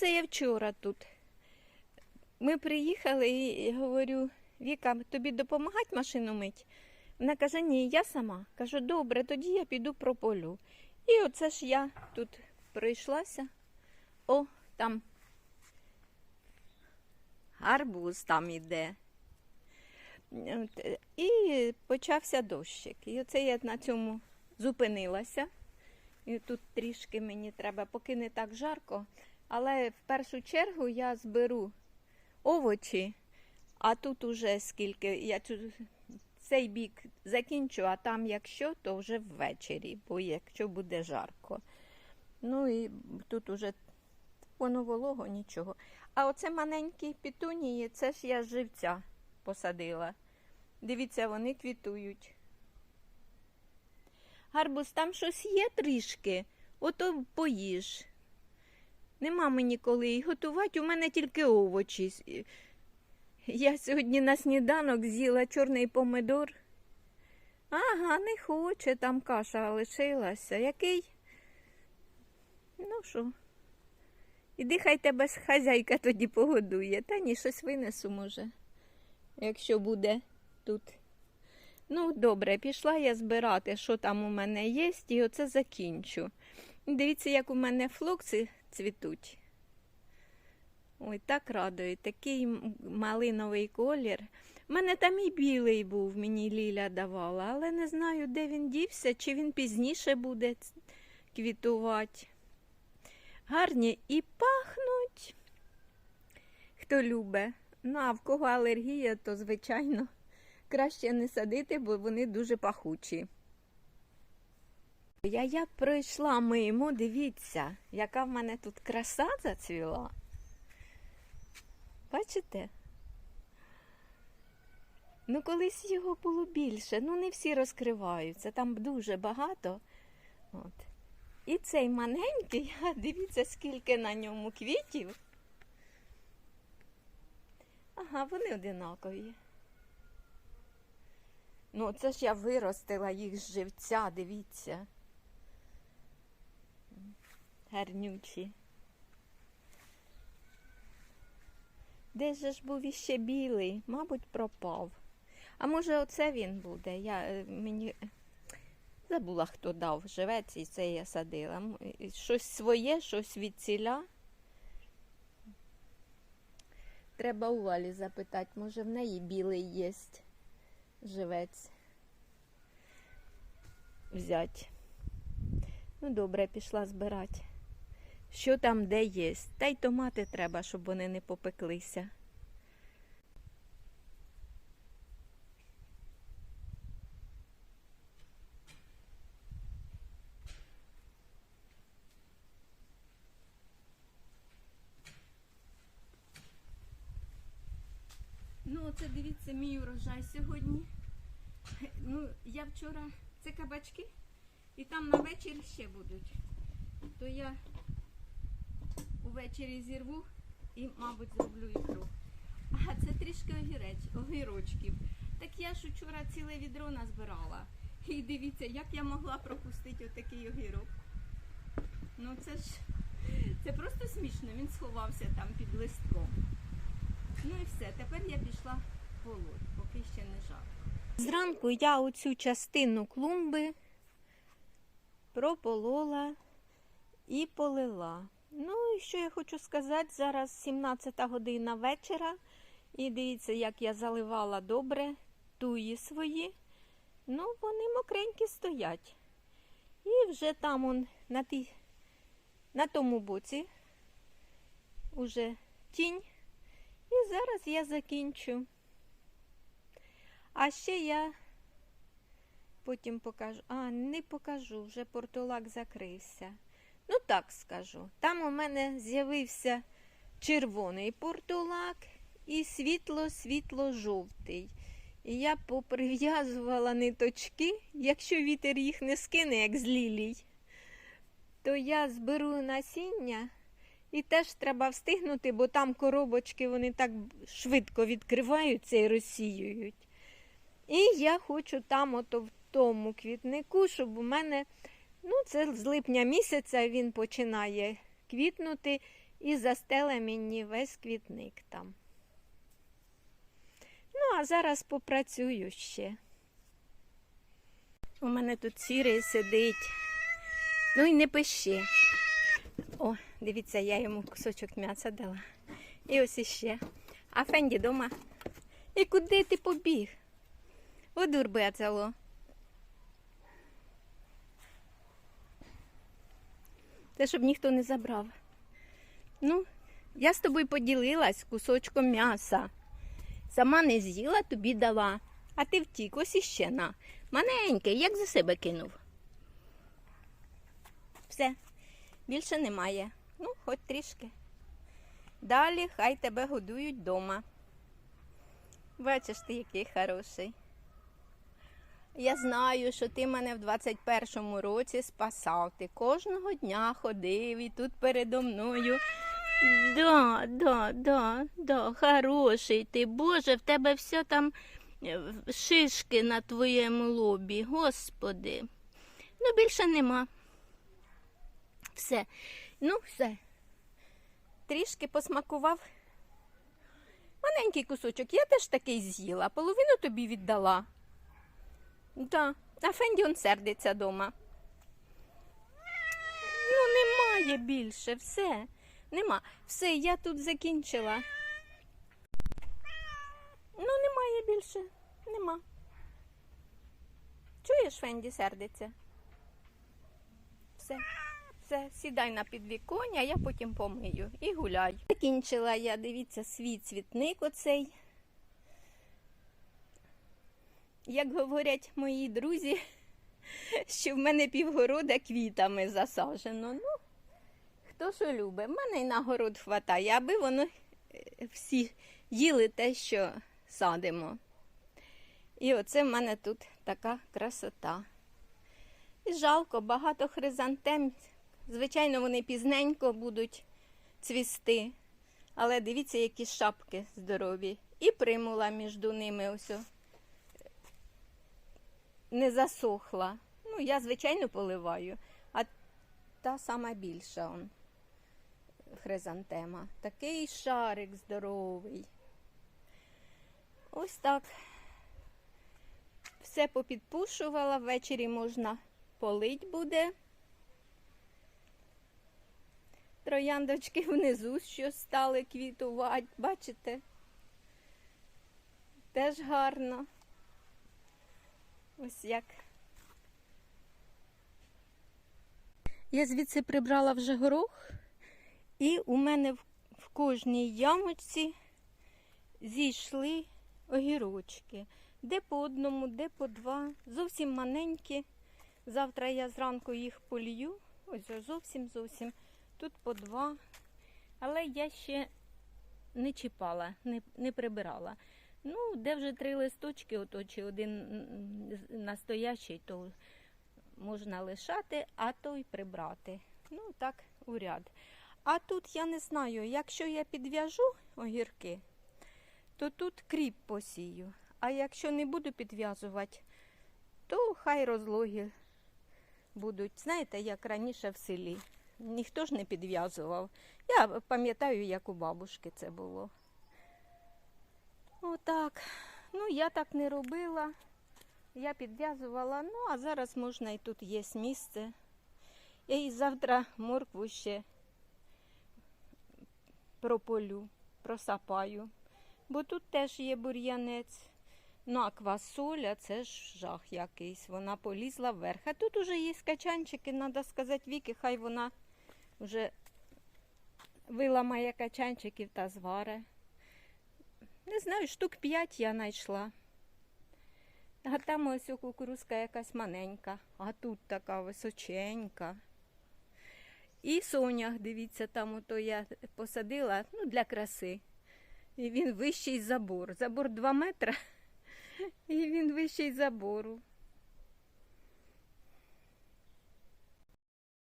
оце я вчора тут. Ми приїхали і говорю, Віка, тобі допомагати машину мить? Вона каже, ні, я сама. Кажу, добре, тоді я піду прополю. І оце ж я тут пройшлася. О, там гарбуз там іде. І почався дощик. І оце я на цьому зупинилася. І тут трішки мені треба, поки не так жарко. Але в першу чергу я зберу овочі, а тут уже скільки я цей бік закінчу, а там, якщо, то вже ввечері, бо якщо буде жарко. Ну і тут уже воно волого, нічого. А оце маленькі пітунії, це ж я живця посадила. Дивіться, вони квітують. Гарбуз, там щось є трішки, ото поїж. Нема мені коли їх готувати, у мене тільки овочі. Я сьогодні на сніданок з'їла чорний помидор. Ага, не хоче, там каша лишилася. Який? Ну що? Іди хай тебе хазяйка тоді погодує. Та ні, щось винесу, може, якщо буде тут. Ну, добре, пішла я збирати, що там у мене є, і оце закінчу. Дивіться, як у мене флокси цвітуть. Ой, так радує, такий малиновий колір. У мене там і білий був, мені Ліля давала, але не знаю, де він дівся, чи він пізніше буде квітувати. Гарні і пахнуть. Хто любить. Ну, а в кого алергія, то, звичайно, краще не садити, бо вони дуже пахучі. Я, я пройшла мимо, дивіться, яка в мене тут краса зацвіла. Бачите? Ну, колись його було більше. Ну, не всі розкриваються, там дуже багато. От. І цей маленький, дивіться, скільки на ньому квітів. Ага, вони одинакові. Ну, це ж я виростила їх з живця, дивіться. Гарнючі. Де ж був іще білий? Мабуть, пропав. А може, оце він буде? Я е, мені забула, хто дав живець, і це я садила. Щось своє, щось від ціля. Треба у Валі запитати, може в неї білий є живець. Взять. Ну, добре, пішла збирати. Що там де є? Та й томати треба, щоб вони не попеклися. Ну, оце дивіться мій урожай сьогодні. Ну, я вчора це кабачки, і там на вечір ще будуть. То я увечері зірву і, мабуть, зроблю ікру. А це трішки огірець, огірочків. Так я ж вчора ціле відро назбирала. І дивіться, як я могла пропустити отакий огірок. Ну це ж це просто смішно, він сховався там під листком. Ну і все, тепер я пішла в полоть, поки ще не жарко. Зранку я оцю частину клумби прополола і полила. Ну і що я хочу сказати, зараз 17 година вечора. І дивіться, як я заливала добре туї свої. Ну, вони мокренькі стоять. І вже там он, на, тій, на тому боці уже тінь. І зараз я закінчу. А ще я потім покажу. А, не покажу, вже портулак закрився. Ну так скажу. Там у мене з'явився червоний портулак і світло-світло-жовтий. І я поприв'язувала ниточки, якщо вітер їх не скине, як з лілій, то я зберу насіння і теж треба встигнути, бо там коробочки вони так швидко відкриваються і розсіюють. І я хочу там, ото в тому квітнику, щоб у мене, ну, це з липня місяця він починає квітнути. і застеле мені весь квітник там. Ну, а зараз попрацюю ще. У мене тут сірий сидить. Ну і не пиши. О, дивіться, я йому кусочок м'яса дала. І ось іще. А Фенді дома. І куди ти побіг? О, Те, щоб ніхто не забрав. Ну, я з тобою поділилась кусочком м'яса. Сама не з'їла, тобі дала. А ти втік, ось іще на. Маленький, як за себе кинув. Все, більше немає. Ну, хоч трішки. Далі хай тебе годують вдома. Бачиш ти, який хороший. Я знаю, що ти мене в 21-му році спасав. Ти кожного дня ходив і тут передо мною. Да, да, да, да, хороший ти. Боже, в тебе все там е, шишки на твоєму лобі, господи. Ну, більше нема. Все. Ну, все. Трішки посмакував. Маленький кусочок, я теж такий з'їла, половину тобі віддала. Да. А Фенді он сердиться дома. Ну, немає більше, все. Нема. Все, я тут закінчила. Ну, немає більше. Нема. Чуєш, Фенді сердиться? Все. Все, сідай на підвіконня, я потім помию і гуляй. Закінчила я, дивіться, свій цвітник оцей. Як говорять мої друзі, що в мене півгорода квітами засаджено. Ну, хто що любить, в мене й на город хватає, аби воно е, всі їли те, що садимо. І оце в мене тут така красота. І жалко, багато хризантем. Звичайно, вони пізненько будуть цвісти. Але дивіться, які шапки здорові. І примула між ними ось. Не засохла. Ну, я, звичайно, поливаю, а та сама більша он, хризантема. Такий шарик здоровий. Ось так. Все попідпушувала, ввечері можна полить буде. Трояндочки внизу що стали квітувати, бачите? Теж гарно. Ось як. Я звідси прибрала вже горох, і у мене в, кожній ямочці зійшли огірочки. Де по одному, де по два. Зовсім маленькі. Завтра я зранку їх полью. Ось зовсім зовсім. Тут по два. Але я ще не чіпала, не, не прибирала. Ну, де вже три листочки, ото чи один настоящий, то можна лишати, а то й прибрати. Ну, так, у ряд. А тут я не знаю, якщо я підв'яжу огірки, то тут кріп посію. А якщо не буду підв'язувати, то хай розлоги будуть. Знаєте, як раніше в селі. Ніхто ж не підв'язував. Я пам'ятаю, як у бабушки це було. Отак. Ну, я так не робила. Я підв'язувала, ну, а зараз можна і тут є місце. Я і завтра моркву ще прополю, просапаю. Бо тут теж є бур'янець. Ну, а квасоля це ж жах якийсь. Вона полізла вверх. А тут уже є качанчики, треба сказати, Віки, хай вона вже виламає качанчиків та зваре. Не знаю, штук п'ять я знайшла. А там ось кукурузка якась маленька, а тут така височенька. І сонях, дивіться, там ото я посадила ну, для краси. І він вищий забор. Забор 2 метри, і він вищий забору.